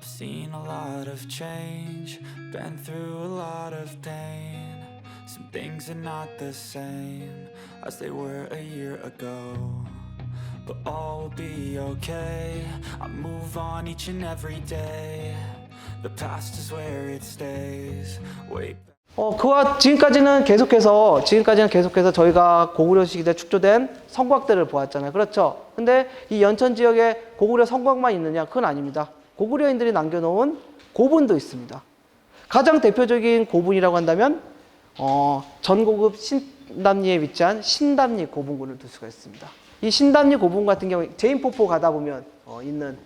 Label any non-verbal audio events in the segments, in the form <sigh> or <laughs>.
I've seen a lot of change, been through a lot of pain. Some things are not the same as they were a year ago. But all will be okay. I move on each and every day. The past is where it stays. Back. 어, 그와 지금까지는 계속해서, 지금까지는 계속해서 저희가 고구려 시기에 축조된 성곽들을 보았잖아요. 그렇죠? 근데 이 연천 지역에 고구려 성곽만 있느냐? 그건 아닙니다. 고구려인들이 남겨놓은 고분도 있습니다. 가장 대표적인 고분이라고 한다면, 어, 전고급 신담리에 위치한 신담리 고분군을 둘 수가 있습니다. 이 신담리 고분 같은 경우에 제인포포 가다 보면 어, 있는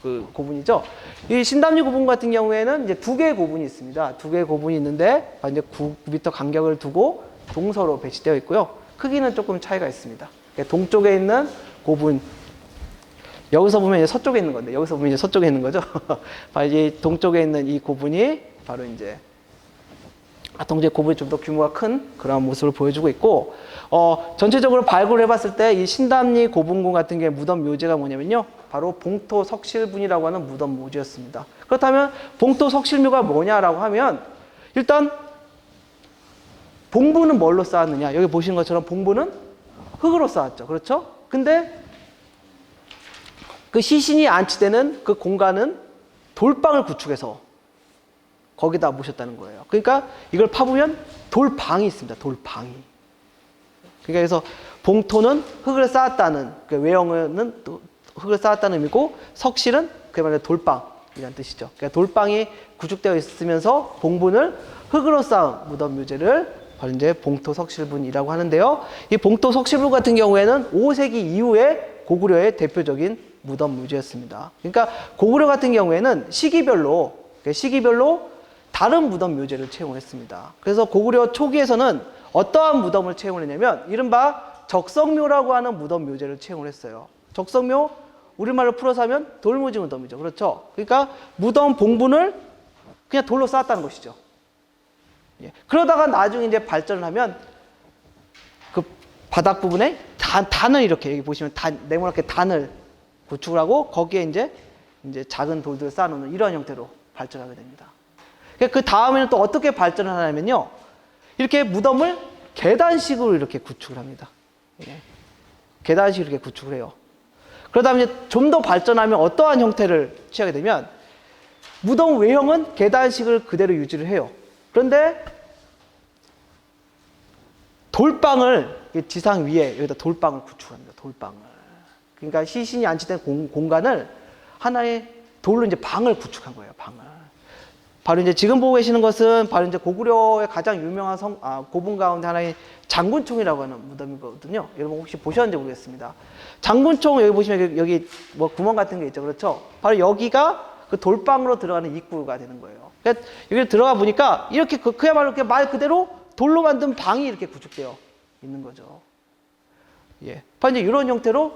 그 고분이죠. 이 신담리 고분 같은 경우에는 이제 두 개의 고분이 있습니다. 두 개의 고분이 있는데 이제 9m 간격을 두고 동서로 배치되어 있고요. 크기는 조금 차이가 있습니다. 동쪽에 있는 고분 여기서 보면 이제 서쪽에 있는 건데 여기서 보면 이제 서쪽에 있는 거죠. <laughs> 이제 동쪽에 있는 이 고분이 바로 이제 아, 동제 고분이 좀 더 규모가 큰 그런 모습을 보여주고 있고 어, 전체적으로 발굴을 해봤을 때 이 신담리 고분군 같은 경우에 무덤 묘제가 뭐냐면요. 바로 봉토 석실분이라고 하는 무덤 묘지였습니다. 그렇다면 봉토 석실묘가 뭐냐라고 하면 일단 봉부는 뭘로 쌓았느냐? 여기 보시는 것처럼 봉부는 흙으로 쌓았죠. 그렇죠? 근데 그 시신이 안치되는 그 공간은 돌방을 구축해서 거기다 모셨다는 거예요. 그러니까 이걸 파보면 돌방이 있습니다. 돌방이. 그러니까 그래서 봉토는 흙을 쌓았다는 그 외형은 또 흙을 쌓았다는 의미고 석실은 그야말로 돌방이라는 뜻이죠. 그러니까 돌방이 구축되어 있으면서 봉분을 흙으로 쌓은 무덤 묘제를 바로 이제 봉토 석실분이라고 하는데요. 이 봉토 석실분 같은 경우에는 5세기 이후에 고구려의 대표적인 무덤 묘제였습니다. 그러니까 고구려 같은 경우에는 시기별로 그러니까 시기별로 다른 무덤 묘제를 채용을 했습니다. 그래서 고구려 초기에서는 어떠한 무덤을 채용을 했냐면 이른바 적성묘라고 하는 무덤 묘제를 채용을 했어요. 적성묘 우리말로 풀어서 하면 돌무지 무덤이죠. 그렇죠? 그러니까 무덤 봉분을 그냥 돌로 쌓았다는 것이죠. 예. 그러다가 나중에 이제 발전을 하면 그 바닥 부분에 단, 단을 이렇게 여기 보시면 단, 네모나게 단을 구축을 하고 거기에 이제 이제 작은 돌들을 쌓아놓는 이런 형태로 발전하게 됩니다. 그 다음에는 또 어떻게 발전을 하냐면요. 이렇게 무덤을 계단식으로 이렇게 구축을 합니다. 예. 계단식으로 이렇게 구축을 해요. 그러다 이제 좀 더 발전하면 어떠한 형태를 취하게 되면 무덤 외형은 계단식을 그대로 유지를 해요. 그런데 돌방을 지상 위에 여기다 돌방을 구축합니다. 돌방을. 그러니까 시신이 안치된 공, 공간을 하나의 돌로 이제 방을 구축한 거예요. 방을. 바로 이제 지금 보고 계시는 것은 바로 이제 고구려의 가장 유명한 성, 아, 고분 가운데 하나인 장군총이라고 하는 무덤이거든요. 여러분 혹시 보셨는지 모르겠습니다. 장군총 여기 보시면 여기, 뭐 구멍 같은 게 있죠. 그렇죠? 바로 여기가 그 돌방으로 들어가는 입구가 되는 거예요. 그러니까 여기 들어가 보니까 이렇게 그, 그야말로 그말 그대로 돌로 만든 방이 이렇게 구축되어 있는 거죠. 예. 바로 이제 이런 형태로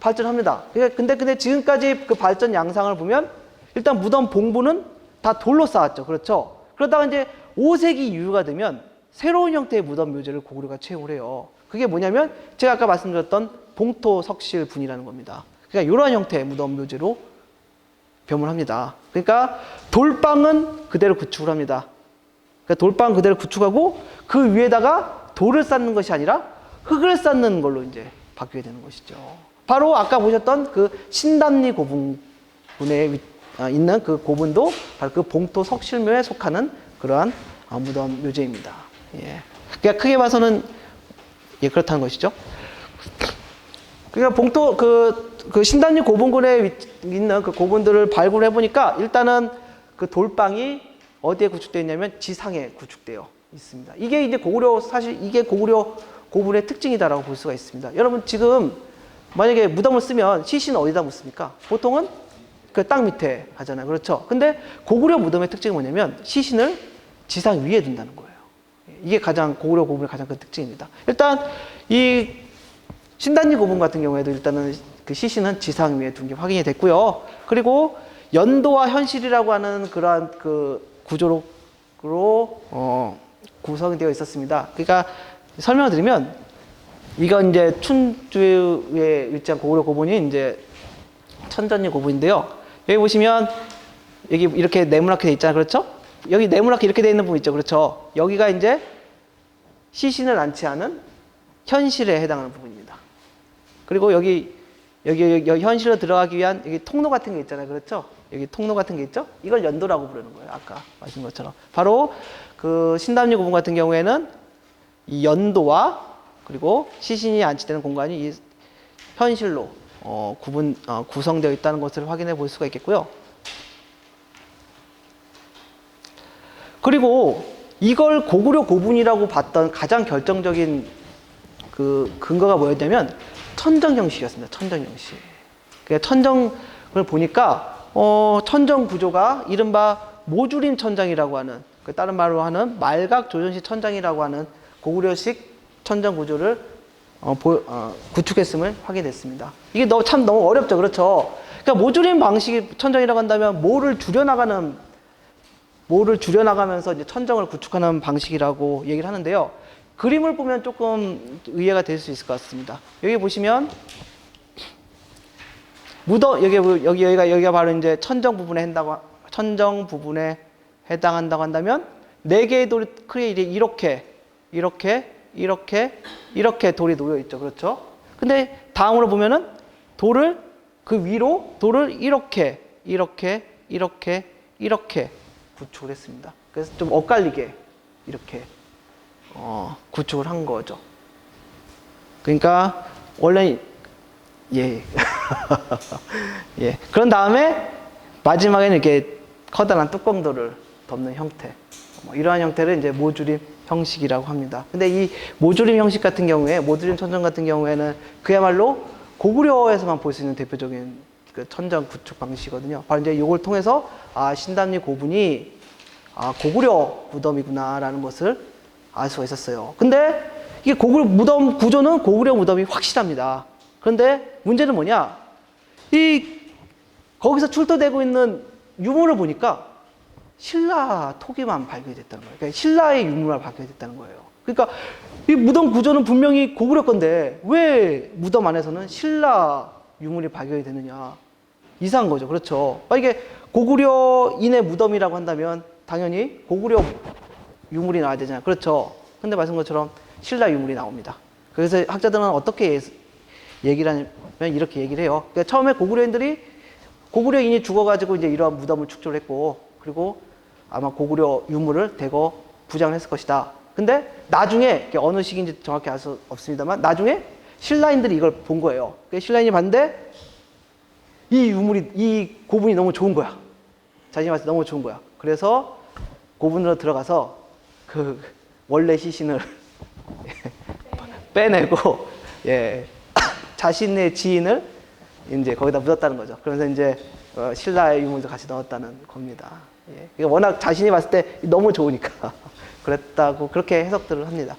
발전합니다. 그러니까 근데 근데 지금까지 그 발전 양상을 보면 일단 무덤 봉부는 다 돌로 쌓았죠. 그렇죠? 그러다가 이제 5세기 이후가 되면 새로운 형태의 무덤 묘제를 고구려가 채용을 해요. 그게 뭐냐면 제가 아까 말씀드렸던 봉토 석실 분이라는 겁니다. 그러니까 이러한 형태의 무덤 묘제로 변을 합니다. 그러니까 돌방은 그대로 구축을 합니다. 그러니까 돌방 그대로 구축하고 그 위에다가 돌을 쌓는 것이 아니라 흙을 쌓는 걸로 이제 바뀌게 되는 것이죠. 바로 아까 보셨던 그 신담리 고분군에 위- 아, 있는 그 고분도 바로 그 봉토 석실묘에 속하는 그러한 아, 무덤 묘제입니다. 예. 그러니까 크게 봐서는 예 그렇다는 것이죠. 그러니까 봉토 그, 그 신단리 고분군에 위- 있는 그 고분들을 발굴해 보니까 일단은 그 돌방이 어디에 구축되어 있냐면 지상에 구축되어 있습니다. 이게 이제 고구려 사실 이게 고구려 고분의 특징이다라고 볼 수가 있습니다. 여러분 지금 만약에 무덤을 쓰면 시신은 어디다 묻습니까? 보통은 그 땅 밑에 하잖아요. 그렇죠? 근데 고구려 무덤의 특징이 뭐냐면 시신을 지상 위에 둔다는 거예요. 이게 가장 고구려 고분의 가장 큰 특징입니다. 일단 이 신단지 고분 같은 경우에도 일단은 그 시신은 지상 위에 둔 게 확인이 됐고요. 그리고 연도와 현실이라고 하는 그러한 그 구조로 어, 구성되어 있었습니다. 그러니까 설명을 드리면 이건 이제 춘주에 위치한 고구려 고분이 이제 천전리 고분인데요. 여기 보시면 여기 이렇게 네모나게 돼 있잖아요. 그렇죠? 여기 네모나게 이렇게 돼 있는 부분 있죠. 그렇죠? 여기가 이제 시신을 안치 않은 현실에 해당하는 부분입니다. 그리고 여기 여기, 여기, 현실로 들어가기 위한 여기 통로 같은 게 있잖아요. 그렇죠? 여기 통로 같은 게 있죠? 이걸 연도라고 부르는 거예요. 아까 말씀 것처럼. 바로 그 신담리 구분 같은 경우에는 이 연도와 그리고 시신이 안치되는 공간이 이 현실로 어, 구분 어, 구성되어 있다는 것을 확인해 볼 수가 있겠고요. 그리고 이걸 고구려 고분이라고 봤던 가장 결정적인 그 근거가 뭐였냐면 천정 형식이었습니다. 천정 형식. 그 천정을 보니까 어, 천정 구조가 이른바 모주림 천장이라고 하는 그 다른 말로 하는 말각 조전식 천장이라고 하는 고구려식 천정 구조를 어, 보- 어, 구축했음을 확인했습니다. 이게 너, 참 너무 어렵죠, 그렇죠? 그러니까 모주림 방식이 천정이라고 한다면 뭐를 줄여나가는 뭐를 줄여나가면서 이제 천정을 구축하는 방식이라고 얘기를 하는데요. 그림을 보면 조금 이해가 될 수 있을 것 같습니다. 여기 보시면 무더 여기 뭐- 여기 여기가 여기가 바로 이제 천정 부분에 한다고 천정 부분에 해당한다고 한다면 네 개의 돌이 크게 이렇게 이렇게 이렇게 이렇게 돌이 놓여 있죠. 그렇죠? 근데 다음으로 보면은 돌을 그 위로 돌을 이렇게 이렇게 이렇게 이렇게 구축을 했습니다. 그래서 좀 엇갈리게 이렇게 어, 구축을 한 거죠. 그러니까 원래 예. <laughs> 예. 그런 다음에 마지막에는 이렇게 커다란 뚜껑돌을 덮는 형태. 뭐 이러한 형태를 이제 모주림 형식이라고 합니다. 근데 이 모주림 형식 같은 경우에 모주림 천정 같은 경우에는 그야말로 고구려에서만 볼 수 있는 대표적인 그 천정 구축 방식이거든요. 바로 이제 이걸 통해서 아 신담리 고분이 아 고구려 무덤이구나라는 것을 알 수가 있었어요. 근데 이게 고구려 무덤 구조는 고구려 무덤이 확실합니다. 그런데 문제는 뭐냐? 이 거기서 출토되고 있는 유물을 보니까 신라 토기만 발견이 됐다는 거예요. 그러니까 신라의 유물만 발견이 됐다는 거예요. 그러니까 이 무덤 구조는 분명히 고구려 건데 왜 무덤 안에서는 신라 유물이 발견이 되느냐? 이상한 거죠. 그렇죠. 아, 이게 고구려인의 무덤이라고 한다면 당연히 고구려 유물이 나와야 되잖아요. 그렇죠. 근데 말씀 것처럼 신라 유물이 나옵니다. 그래서 학자들은 어떻게 예- 얘기를 하냐면 이렇게 얘기를 해요. 그러니까 처음에 고구려인들이 고구려인이 죽어가지고 이제 이러한 무덤을 축조를 했고 그리고 아마 고구려 유물을 대거 부장을 했을 것이다. 근데 나중에 어느 시기인지 정확히 알 수 없습니다만 나중에 신라인들이 이걸 본 거예요. 신라인이 봤는데 이 유물이 이 고분이 너무 좋은 거야. 자신이 봤을 때 너무 좋은 거야. 그래서 고분으로 들어가서 그 원래 시신을 <laughs> 빼내고 예 자신의 지인을 이제 거기다 묻었다는 거죠. 그래서 이제 어, 신라의 유물도 같이 넣었다는 겁니다. 예. 워낙 자신이 봤을 때 너무 좋으니까 그랬다고 그렇게 해석들을 합니다.